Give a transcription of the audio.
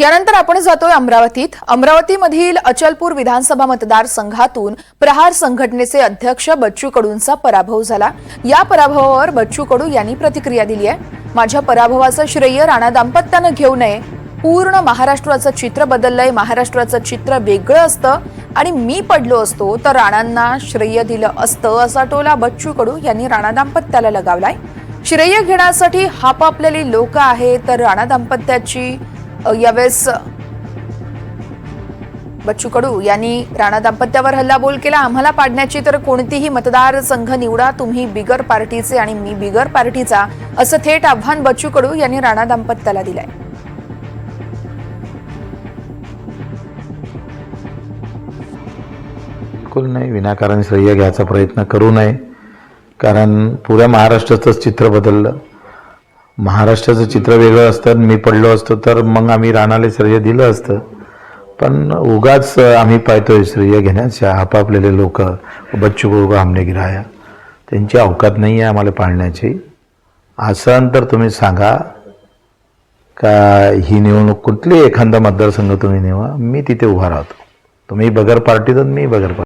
यानंतर आपण जातोय अमरावतीत. अमरावतीमधील अचलपूर विधानसभा मतदारसंघातून प्रहार संघटनेचे अध्यक्ष बच्चू कडूंचा पराभव झाला. या पराभवावर बच्चू कडू यांनी प्रतिक्रिया दिली आहे. माझ्या पराभवाचं श्रेय राणा दाम्पत्यानं घेऊ नये. पूर्ण महाराष्ट्राचं चित्र बदललंय. महाराष्ट्राचं चित्र वेगळं असतं. आणि मी पडलो असतो तर राणांना श्रेय दिलं असतं असा टोला बच्चू कडू यांनी राणा दाम्पत्याला लगावलाय. श्रेय घेण्यासाठी हापापलेली लोक आहेत तर राणा दाम्पत्याची यावेळेस बच्चू कडू यांनी राणा दाम्पत्यावर हल्लाबोल केला. आम्हाला पाडण्याची तर कोणतीही मतदारसंघ निवडा. तुम्ही बिगर पार्टीचे आणि मी बिगर पार्टीचा असं थेट आव्हान बच्चू कडू यांनी राणा दाम्पत्याला दिलंय. बिलकुल नाही. विनाकारण श्रेय घ्यायचा प्रयत्न करू नये. कारण पुऱ्या महाराष्ट्राचंच चित्र बदललं. महाराष्ट्राचं चित्र वेगळं असतं आणि मी पडलो असतो तर मग आम्ही राणाला श्रेय दिलं असतं. पण उगाच आम्ही पाहतोय श्रेय घेण्याच्या आपापलेले लोक बच्चू कडू आमने गिराया त्यांची अवकात नाही आहे आम्हाला पाळण्याची. असं तर तुम्ही सांगा. का ही निवडणूक कुठली एखादा मतदारसंघ तुम्ही निवा? मी तिथे उभा राहतो. तुम्ही बगर पार्टीतून मी बगर पार्टी